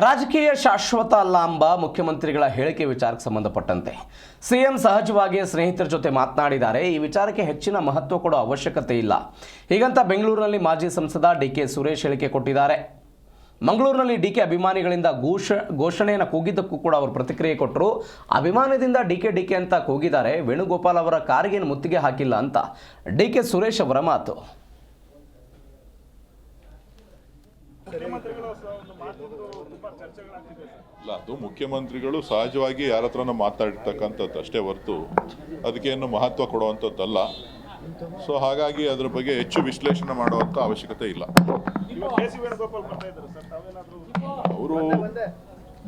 ರಾಜಕೀಯ ಶಾಶ್ವತ ಅಲ್ಲ ಎಂಬ ಮುಖ್ಯಮಂತ್ರಿಗಳ ಹೇಳಿಕೆ ವಿಚಾರಕ್ಕೆ ಸಂಬಂಧಪಟ್ಟಂತೆ. ಸಿಎಂ ಸಹಜವಾಗಿ ಸ್ನೇಹಿತರ ಜೊತೆ ಮಾತನಾಡಿದ್ದಾರೆ. ಈ ವಿಚಾರಕ್ಕೆ ಹೆಚ್ಚಿನ ಮಹತ್ವ ಕೊಡೋ ಅವಶ್ಯಕತೆ ಇಲ್ಲ. ಹೀಗಂತ ಬೆಂಗಳೂರಿನಲ್ಲಿ ಮಾಜಿ ಸಂಸದ ಡಿ ಕೆ ಸುರೇಶ್ ಹೇಳಿಕೆ ಕೊಟ್ಟಿದ್ದಾರೆ. ಮಂಗಳೂರಿನಲ್ಲಿ ಡಿ ಕೆ ಅಭಿಮಾನಿಗಳಿಂದ ಘೋಷ, ಘೋಷಣೆಯನ್ನು ಕೂಗಿದ್ದಕ್ಕೂ ಕೂಡ ಅವರು ಪ್ರತಿಕ್ರಿಯೆ ಕೊಟ್ಟರು. ಅಭಿಮಾನದಿಂದ ಡಿ ಕೆ ಡಿ ಕೆ ಅಂತ ಕೂಗಿದ್ದಾರೆ. ವೇಣುಗೋಪಾಲ್ ಅವರ ಕಾರಿಗೇನು ಮುತ್ತಿಗೆ ಹಾಕಿಲ್ಲ ಅಂತ ಡಿ ಕೆ ಸುರೇಶ್ ಅವರ ಮಾತು. ಇಲ್ಲ ಅದು ಮುಖ್ಯಮಂತ್ರಿಗಳು ಸಹಜವಾಗಿ ಯಾರ ಹತ್ರನೂ ಮಾತಾಡಿರ್ತಕ್ಕಂಥದ್ದು ಅಷ್ಟೇ ಹೊರತು ಅದಕ್ಕೇನು ಮಹತ್ವ ಕೊಡುವಂಥದ್ದಲ್ಲ. ಸೊ ಹಾಗಾಗಿ ಅದ್ರ ಬಗ್ಗೆ ಹೆಚ್ಚು ವಿಶ್ಲೇಷಣೆ ಮಾಡುವಂಥ ಅವಶ್ಯಕತೆ ಇಲ್ಲ. ಅವರು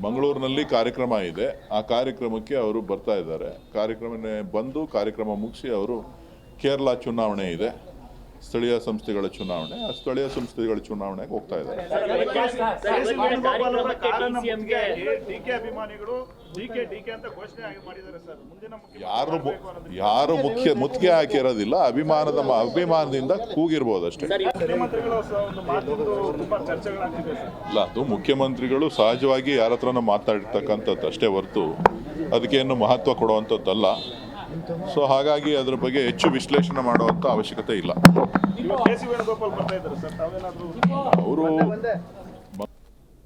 ಮಂಗಳೂರಿನಲ್ಲಿ ಕಾರ್ಯಕ್ರಮ ಇದೆ. ಆ ಕಾರ್ಯಕ್ರಮಕ್ಕೆ ಅವರು ಬರ್ತಾ ಇದ್ದಾರೆ. ಕಾರ್ಯಕ್ರಮ ಬಂದು ಕಾರ್ಯಕ್ರಮ ಮುಗಿಸಿ ಅವರು ಕೇರಳ ಚುನಾವಣೆ ಇದೆ. ಸ್ಥಳೀಯ ಸಂಸ್ಥೆಗಳ ಚುನಾವಣೆ ಆ ಸ್ಥಳೀಯ ಸಂಸ್ಥೆಗಳ ಚುನಾವಣೆಗೆ ಹೋಗ್ತಾ ಇದ್ದಾರೆ ಡಿಕೆ ಅಭಿಮಾನಿಗಳು ಡಿಕೆ ಡಿಕೆ ಅಂತ ಘೋಷಣೆ ಆಗಿ ಮಾಡಿದ್ದಾರೆ ಸರ್ ಮುಂದಿನ ಯಾರು ಯಾರು ಮುಖ್ಯ ಮುತ್ತಿಗೆ ಹಾಕಿರೋದಿಲ್ಲ ಅಭಿಮಾನದ ಮ- ಅಭಿಮಾನದಿಂದ ಕೂಗಿರ್ಬೋದು ಅಷ್ಟೇ ಇಲ್ಲ ಅದು ಮುಖ್ಯಮಂತ್ರಿಗಳು ಸಹಜವಾಗಿ ಯಾರ ಹತ್ರನೂ ಮಾತಾಡಿರ್ತಕ್ಕಂಥದ್ದು ಅಷ್ಟೇ ಹೊರತು ಅದಕ್ಕೇನು ಮಹತ್ವ ಕೊಡುವಂಥದ್ದಲ್ಲ ಸೊ ಹಾಗಾಗಿ ಅದರ ಬಗ್ಗೆ ಹೆಚ್ಚು ವಿಶ್ಲೇಷಣೆ ಮಾಡುವಂಥ ಅವಶ್ಯಕತೆ ಇಲ್ಲ. ಅವರು